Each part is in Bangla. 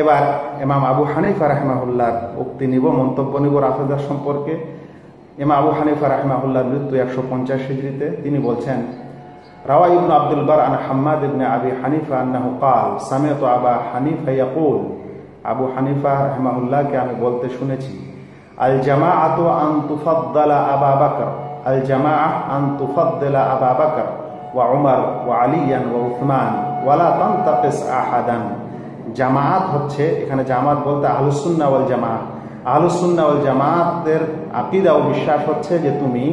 এবার এমাম আবু হানিফা রাহমাহুল্লাহর উক্তি নিব, মন্তব্য নিব রাফেদার সম্পর্কে। ইমাম আবু হানিফা রাহমাহুল্লাহর মৃত্যু একশো পঞ্চাশ হিজড়িতে, তিনি বলছেন, রাওয়া ইবনু আব্দুল বার আন হাম্মাদ ইবনে আবি হানিফা আন্নাহু কাল, সামিয়ত আবা হানিফা ইয়াকুল। আবু হানিফা রাহমাহুল্লাহকে আমি বলতে শুনেছি, আল জামাআতু আন তুফাদ্দালা আবা বকর। আল জামাআহ আন তুফাদ্দালা আবা বকর, ওয়া উমর, ওয়া আলিয়ান, ওয়া উসমান ওয়ালা তানতাকিস আহাদান। জামাত হচ্ছে, এখানে জামাত বলতে আহলুসুন্না ওয়াল জামাত। আহলুসুন্না ওয়াল জামাতের আকিদা ও বিশ্বাস হচ্ছে যে তুমি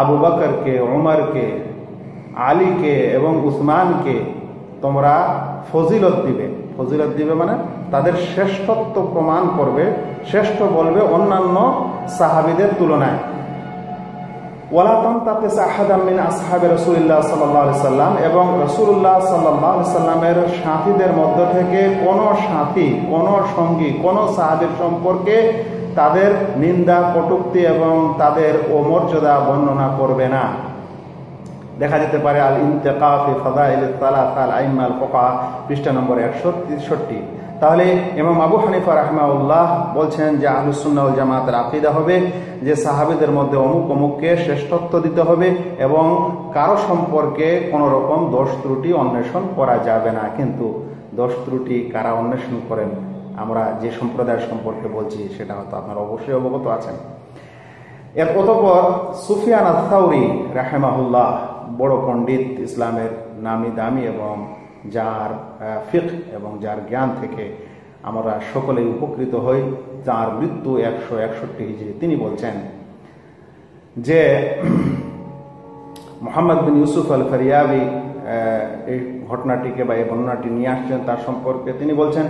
আবু বকরকে ওমরকে আলীকে এবং উসমানকে তোমরা ফজিলত দিবে। ফজিলত দিবে মানে তাদের শ্রেষ্ঠত্ব প্রমাণ করবে, শ্রেষ্ঠ বলবে অন্যান্য সাহাবিদের তুলনায়। ওয়ালাতন তাকে সাহাদামিন আসহাবে রসুল্লাহ এবং রসুল্লাহ সাল্লাহ সাল্লামের সাথীদের মধ্য থেকে কোনো সাথী, কোনো সঙ্গী, কোনো সাহাবির সম্পর্কে তাদের নিন্দা, কটুক্তি এবং তাদের অমর্যাদা বর্ণনা করবে না। দেখা যেতে পারে আল ইন্তেকাফি ফাদাইল তালাত আল আইমাল ফোকা পৃষ্ঠা নম্বর একশো তেষট্টি তাহলে এমাম আবু হানিফা রাহমাউল্লাহ বলছেন যে আহলুসুল্লাহ জামাতের আকিদা হবে যে সাহাবিদের মধ্যে অমুক অমুককে শ্রেষ্ঠত্ব দিতে হবে এবং কারও সম্পর্কে কোনো রকম দোষ ত্রুটি অন্বেষণ করা যাবে না। কিন্তু দোষ ত্রুটি কারা অন্বেষণ করেন? আমরা যে সম্প্রদায়ের সম্পর্কে বলছি সেটা হয়তো আপনারা অবশ্যই অবগত আছেন। এর অতপর সুফিয়ান আথাউরি রাহেমাহুল্লাহ বড় পণ্ডিত ইসলামের নামি দামি এবং যার ফিক এবং যার জ্ঞান থেকে আমরা সকলেই উপকৃত হই, যার মৃত্যু একশো একষট্টি হিজড়ি। তিনি বলছেন যে, মোহাম্মদ বিন ইউসুফ আল ফরিয়াবি এই ঘটনাটিকে বা এই বর্ণনাটি নিয়ে আসছেন তার সম্পর্কে। তিনি বলছেন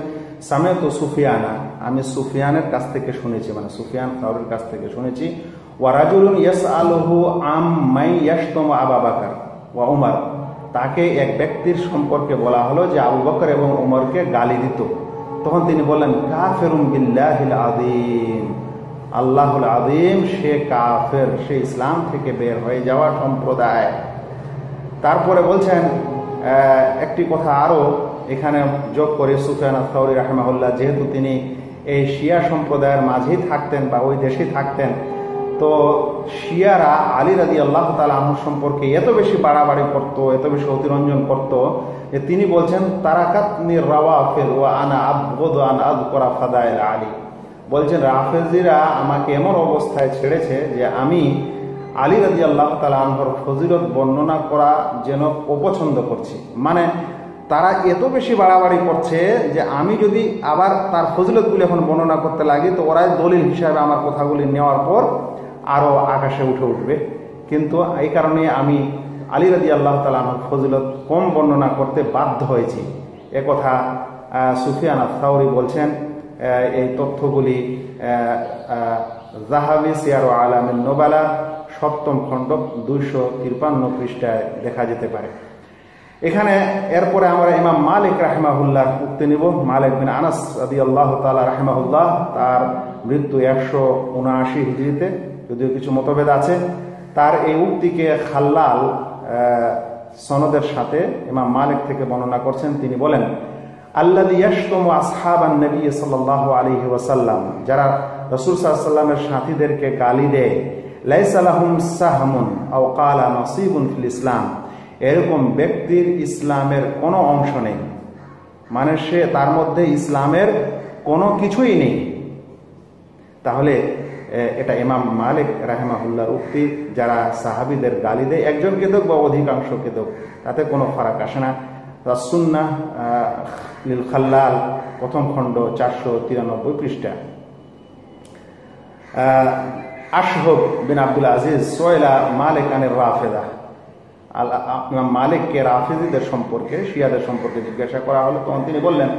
সামেত সুফিয়ানা আমি সুফিয়ানের কাছ থেকে শুনেছি মানে সুফিয়ান খাওয়ারের কাছ থেকে শুনেছি ওয়ারাজুলুন ইয়াস আলহু আম মাই ইয়াস্তম আবা বাকার ওয়া উমার তাকে এক ব্যক্তির সম্পর্কে বলা হলো যে আবু বকর এবং উমরকে গালি দিত। তখন তিনি বললেন কাফেরুম বিল্লাহিল আদিম আল্লাহুল আদিম সে কাফের, সে ইসলাম থেকে বের হয়ে যাওয়া সম্প্রদায়। তারপরে বলছেন একটি কথা আরও এখানে যোগ করে সুফিয়ান আসাউরি রাহমাহুল্লাহ, যেহেতু তিনি এই শিয়া সম্প্রদায়ের মাঝেই থাকতেন বা ওই দেশেই থাকতেন তো শিয়ারা আলী রাজি আল্লাহ তালা আহ সম্পর্কে এত বেশি বাড়াবাড়ি করতো, এত বেশি অতিরঞ্জন করত যে তিনি বলছেন তারাকাত রাওয়া ফের ও আনা আবগদ আন আদ করা ফাদাইল আলী। বলছেন, রাফেজিরা আমাকে এমন অবস্থায় ছেড়েছে যে আমি আলী রাজি আল্লাহ তালা আনহর ফজিলত বর্ণনা করা যেন অপছন্দ করছি। মানে তারা এত বেশি বাড়াবাড়ি করছে যে আমি যদি আবার তার ফজিলতগুলি এখন বর্ণনা করতে লাগি, তো ওরাই দলিল হিসাবে আমার কথাগুলি নেওয়ার পর আরও আকাশে উঠে উঠবে। কিন্তু এই কারণে আমি আলী রাজি আল্লাহ তালাহর ফজিলত কম বর্ণনা করতে বাধ্য হয়েছি। কথা সুফিয়ান আফতাউরি বলছেন এই তথ্যগুলি জাহাবি সিয়ার আলামের নোবালা, সপ্তম খণ্ড দুইশো তিরপান্ন পৃষ্ঠায় দেখা যেতে পারে। এখানে এরপরে আমরা ইমাম মালিক রাহমাহুল্লাহ উক্তি নিব। মালিক বিন আনাস আদি আল্লাহ তালা রাহমাহুল্লাহ, তার মৃত্যু একশো উনআশি হিজড়িতে যদিও কিছু মতভেদ আছে, তার এই উক্তিকে খাল্লাল সনদের সাথে ইমাম মালিক থেকে বর্ণনা করছেন। তিনি বলেন আল্লাহ ইয়াস্তম আসহাবান নবী ওয়াসাল্লাম, যারা রসুল সাল্লামের সাথীদেরকে গালি দেয় লাইসালাহুম সাহমুন আও নসিবুন ইসলাম। এরকম ব্যক্তির ইসলামের কোনো অংশ নেই। মানে সে তার মধ্যে ইসলামের কোনো কিছুই নেই। তাহলে এটা ইমাম মালিক রাহেমাহুল্লার উক্তি, যারা সাহাবিদের গালি দেয়, একজনকে দেখ বা অধিকাংশকে দেখ, তাতে কোনো ফারাক আসে না। রাসুন্না লিল খাল্লাল, প্রথম খণ্ড চারশো তিরানব্বই পৃষ্ঠা। আশহব বিন আব্দুল আজিজ সোয়েলা মালিক আনের রাফেদা। মালিককে রাফেজিদের সম্পর্কে, শিয়াদের সম্পর্কে জিজ্ঞাসা করা হলো। তখন তিনি বললেন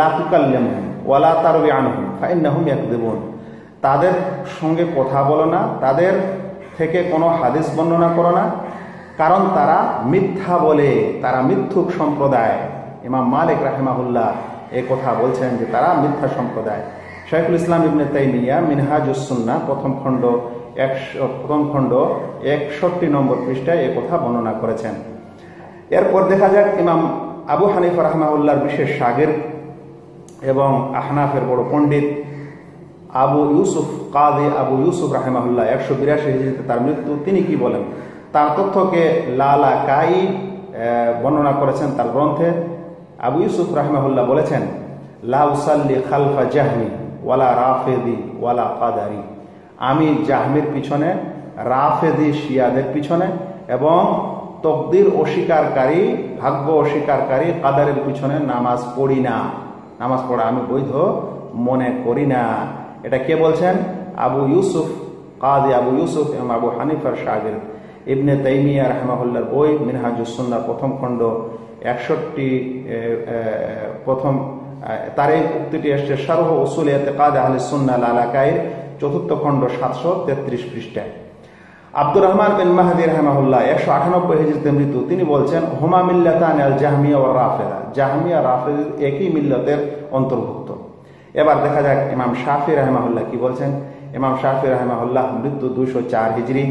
লাতুকাল্লেম ওয়ালা তারবি আনহুম ফাইন্নাহুম ইয়াকদিবুন। তাদের সঙ্গে কথা বলো না, তাদের থেকে কোনো হাদিস বর্ণনা করো না, কারণ তারা মিথ্যা বলে, তারা মিথ্যুক সম্প্রদায়। ইমাম মালিক রাহেমাহুল্লাহ এ কথা বলছেন যে তারা মিথ্যা সম্প্রদায়। শেখুল ইসলাম ইবনে তাইমিয়া মিনহাজুসুন্না প্রথম খণ্ড একশো প্রথম খণ্ড একষট্টি নম্বর পৃষ্ঠায় এ কথা বর্ণনা করেছেন। এরপর দেখা যাক ইমাম আবু হানিফা রহমাউল্লাহর বিশেষ সাগের এবং আহনাফের বড় পণ্ডিত আবু ইউসুফ কাদে আবু ইউসুফ রাহেমাহুল্লাহ, একশো বিরাশি হিজড়িতে তার মৃত্যু, তিনি কি বলেন? তার তথ্যকে লালা কাই বর্ণনা করেছেন তার গ্রন্থে। আবু ইউসুফ রাহমাহুল্লাহ বলেছেন লাউসাল্লি খালফা জাহমি, ওয়ালা রাফেদি, ওয়ালা কাদারি। আমি জাহমির পিছনে, রাফেদি শিয়াদের পিছনে এবং তকদির অস্বীকারী, ভাগ্য অস্বীকারী কাদারের পিছনে নামাজ পড়ি না। নামাজ পড়া আমি বৈধ মনে করি না। এটা কে বলছেন? আবু ইউসুফ, কাদি আবু ইউসুফ এবং আবু হানিফার শাহির ইবনে তাইমিয়া রহমাহুল্লার বই মিনহাজুসন্না প্রথম খণ্ড, একষট্টি প্রথম তার এই উক্তিটি এসছে, শারহ ওসুল এতেকাদ আহলে সুন্না লালাকায়ের চতুর্থ খণ্ড, সাতশো তেত্রিশ পৃষ্ঠায়। আব্দুর রহমান বিন মাহাদি রহমাহুল্লাহ, একশো আটানব্বই হিজরিতে মৃত্যু। তিনি বলছেন, হোমা মিল্লাতান আল জাহমিয়া ও রাফেদা। জাহমিয়া রাফেদ একই মিল্লতের অন্তর্ভুক্ত। এবার দেখা যাক ইমাম শাফি রহমাহুল্লাহ কি বলছেন। ইমাম শাফি রহমাহুল্লাহ মৃত্যু দুশো চার হিজড়ি।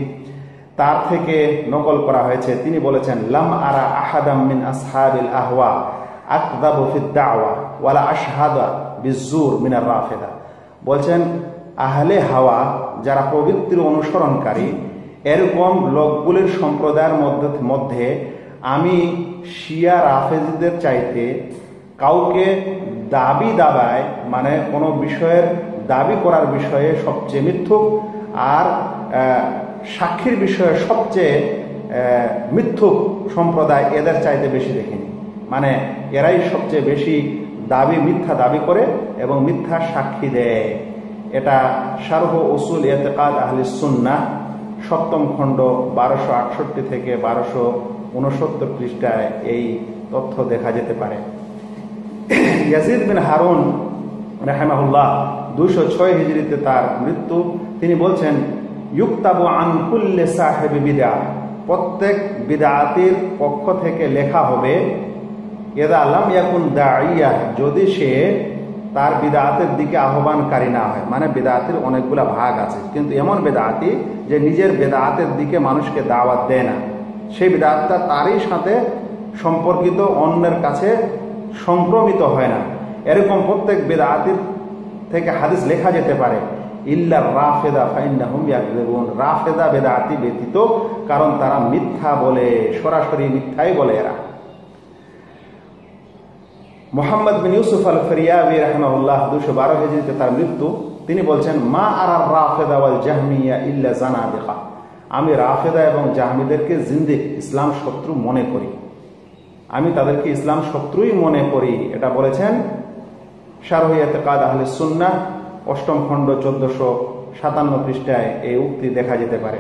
তার থেকে নকল করা হয়েছে। তিনি বলেছেন, লাম আরা আহাদাম মিন আসহাবিল আহওয়া আকদাবু ফিদ দাওয়া ওয়ালা আশহাদা বিজুর মিনার রাফেদা। বলছেন, আহলে হাওয়া যারা পবিত্র অনুসরণকারী, এরকম লোকগুলির সম্প্রদায়ের মধ্যে মধ্যে আমি শিয়া রাফেজদের চাইতে কাউকে দাবি দাবায় মানে কোনো বিষয়ের দাবি করার বিষয়ে সবচেয়ে মিথ্যুক আর সাক্ষীর বিষয়ে সবচেয়ে মিথ্যুক সম্প্রদায় এদের চাইতে বেশি দেখিনি। মানে এরাই সবচেয়ে বেশি দাবি, মিথ্যা দাবি করে এবং মিথ্যা সাক্ষী দেয়। এটা সারহ উসুল এতেকাদ আহলি সুন্না সপ্তম খণ্ড বারোশো আটষট্টি থেকে বারোশো উনসত্তর পৃষ্ঠায় এই তথ্য দেখা যেতে পারে। ইয়াজিদ বিন হারুন রেহামাহুল্লাহ দুশো ছয় হিজড়িতে তার মৃত্যু। তিনি বলছেন, ইউক্তাবু আনকুল্লে সাহেব বিদা প্রত্যেক বিদাতির পক্ষ থেকে লেখা হবে এদা আল্লাম ইয়াকুন দাঁড়িয়া যদি সে তার বিদাতের দিকে আহ্বানকারী না হয় মানে বেদাতের অনেকগুলা ভাগ আছে, কিন্তু এমন বেদাতি যে নিজের বেদাতের দিকে মানুষকে দাওয়াত দেয় না। সেই বেদাতটা তারই সাথে সম্পর্কিত অন্যের কাছে সংক্রমিত হয় না। এরকম প্রত্যেক বেদাতির থেকে হাদিস লেখা যেতে পারে। ইল্লা রাফেদা ইয়াকযিবুন। রাফেদা বেদাতি ব্যতীত কারণ তারা মিথ্যা বলে, সরাসরি মিথ্যাই বলে এরা। মোহাম্মদ বিন ইউসুফ আল ফরিয়াবি রহমাউল্লাহ দুশো বারো হেজিতে তার মৃত্যু। তিনি বলছেন, মা আর রাফেদা ওয়াল জাহমিয়া ইল্লা জানা দেখা আমি রাফেদা এবং জাহমিদেরকে জিন্দিক ইসলাম শত্রু মনে করি। আমি তাদেরকে ইসলাম শত্রুই মনে করি। এটা বলেছেন শারহিয়াতে কাদ আহলে সুন্না অষ্টম খণ্ড চোদ্দশো সাতান্ন পৃষ্ঠায় এই উক্তি দেখা যেতে পারে।